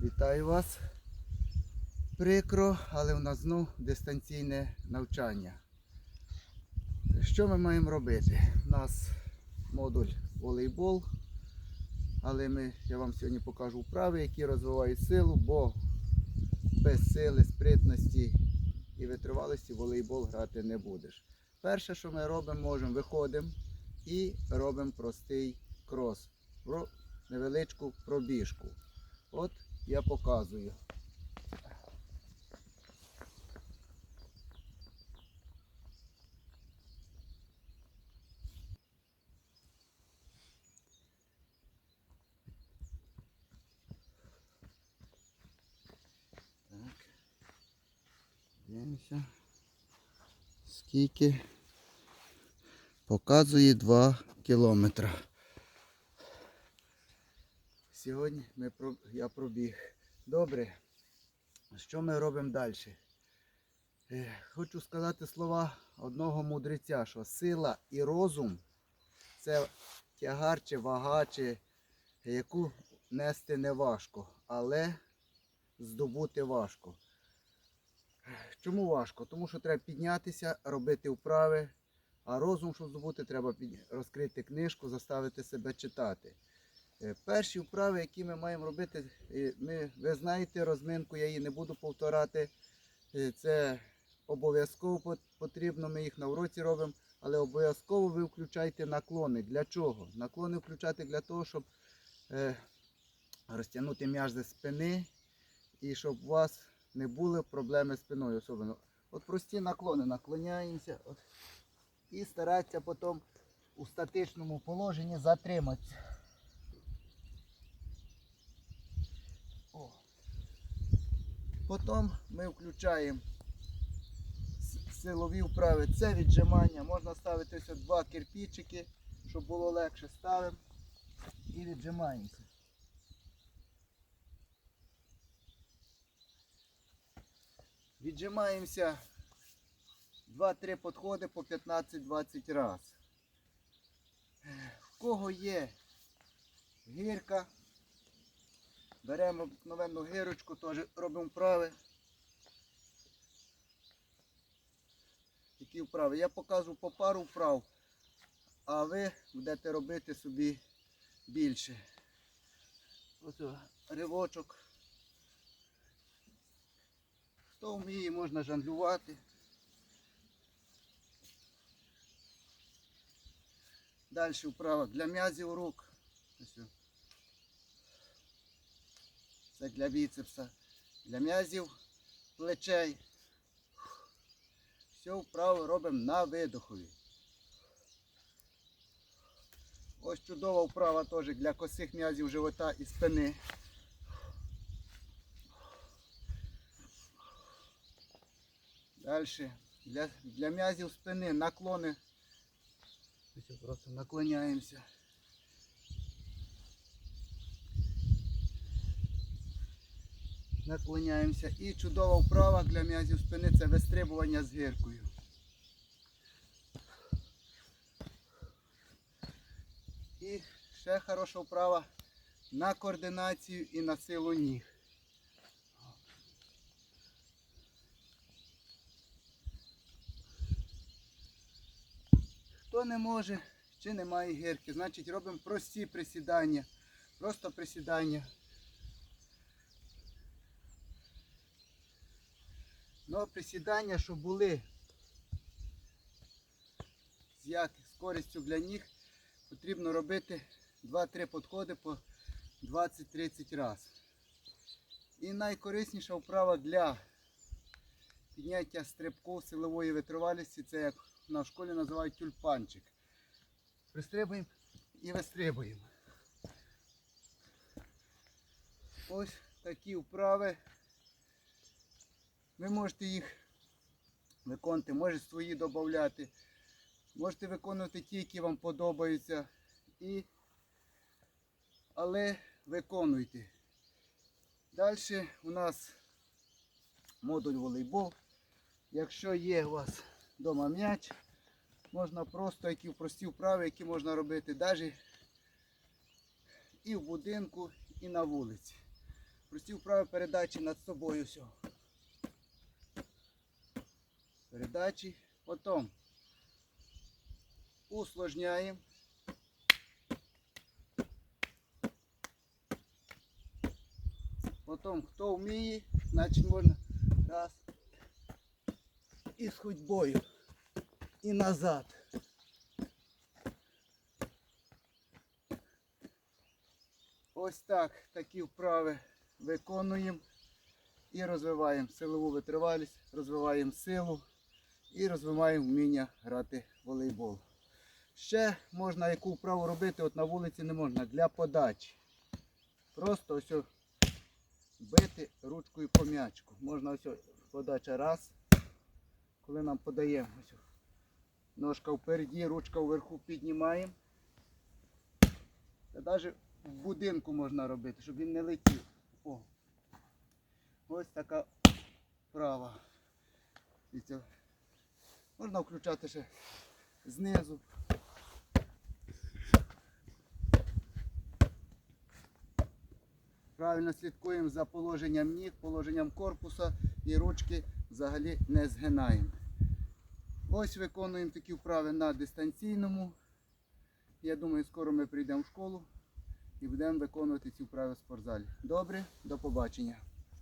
Вітаю вас. Прикро, але в нас знов дистанційне навчання. Що ми маємо робити? У нас модуль волейбол, але ми, я вам сьогодні покажу вправи, які розвивають силу, бо без сили, спритності і витривалості волейбол грати не будеш. Перше, що ми робимо, можемо, виходимо і робимо простий крос, невеличку пробіжку. От я показую. Так. Дивимося. Скільки показує 2 кілометри. Сьогодні ми, я пробіг. Добре. Що ми робимо далі? Е, Хочу сказати слова одного мудреця, що сила і розум це тягар чи вага, чи яку нести не важко, але здобути важко. Чому важко? Тому що треба піднятися, робити вправи, а розум, щоб здобути, треба розкрити книжку, заставити себе читати. Е, Перші вправи, які ми маємо робити, е, ми, ви знаєте, розминку я її не буду повторати. Е, Це обов'язково потрібно, ми їх на уроці робимо, але обов'язково ви включайте наклони. Для чого? Наклони включати для того, щоб розтягнути м'язи спини і щоб у вас не були проблеми з спиною особливо. От прості наклони, наклоняємося от, і старатися потім у статичному положенні затриматися. Потім ми включаємо силові вправи. Це віджимання. Можна ставити ось два кирпичики, щоб було легше. Ставимо і віджимаємося. Віджимаємося 2-3 підходи по 15-20 разів. В кого є гірка, беремо обикновенну гирочку, теж робимо вправи. Які вправи? Я показую по пару вправ, а ви будете робити собі більше. Ось ривочок. Хто вміє, можна жонглювати. Далі вправа для м'язів рук. Ось. Це для біцепса. Для м'язів плечей. Все вправо робимо на видохові. Ось чудова вправа теж для косих м'язів живота і спини. Далі. Для, для м'язів спини наклони. Наклоняємося. Наклоняємося. І чудова вправа для м'язів спини це вистрибування з гіркою. І ще хороша вправа на координацію і на силу ніг. Хто не може чи не має гірки, значить робимо прості присідання. Просто присідання. Ну, присідання, щоб були як, з користю для ніг, потрібно робити 2-3 підходи по 20-30 разів. І найкорисніша вправа для підняття стрибку силової витривалості, це як на школі називають тюльпанчик. Пристрибуємо і вистрибуємо. Ось такі вправи. Ви можете їх виконувати, можете свої додати. Можете виконувати ті, які вам подобаються. І... Але виконуйте. Далі у нас модуль волейбол. Якщо є у вас вдома м'яч, можна просто які прості вправи, які можна робити навіть і в будинку, і на вулиці. Прості вправи передачі над собою все. Передачі. Потім усложняємо. Потім, хто вміє, значить можна раз і з ходьбою. І назад. Ось так такі вправи виконуємо і розвиваємо силову витривалість, розвиваємо силу і розвиваємо вміння грати в волейбол. Ще можна яку вправу робити, от на вулиці не можна, для подачі. Просто ось бити ручкою по м'ячку. Можна ось подача раз, коли нам подаємо. Ось. Ножка впереді, ручка вверху піднімаємо. Та навіть в будинку можна робити, щоб він не летів. О. Ось така вправа. Можна включати ще знизу. Правильно слідкуємо за положенням ніг, положенням корпуса і ручки взагалі не згинаємо. Ось виконуємо такі вправи на дистанційному. Я думаю, скоро ми прийдемо в школу і будемо виконувати ці вправи в спортзалі. Добре, до побачення.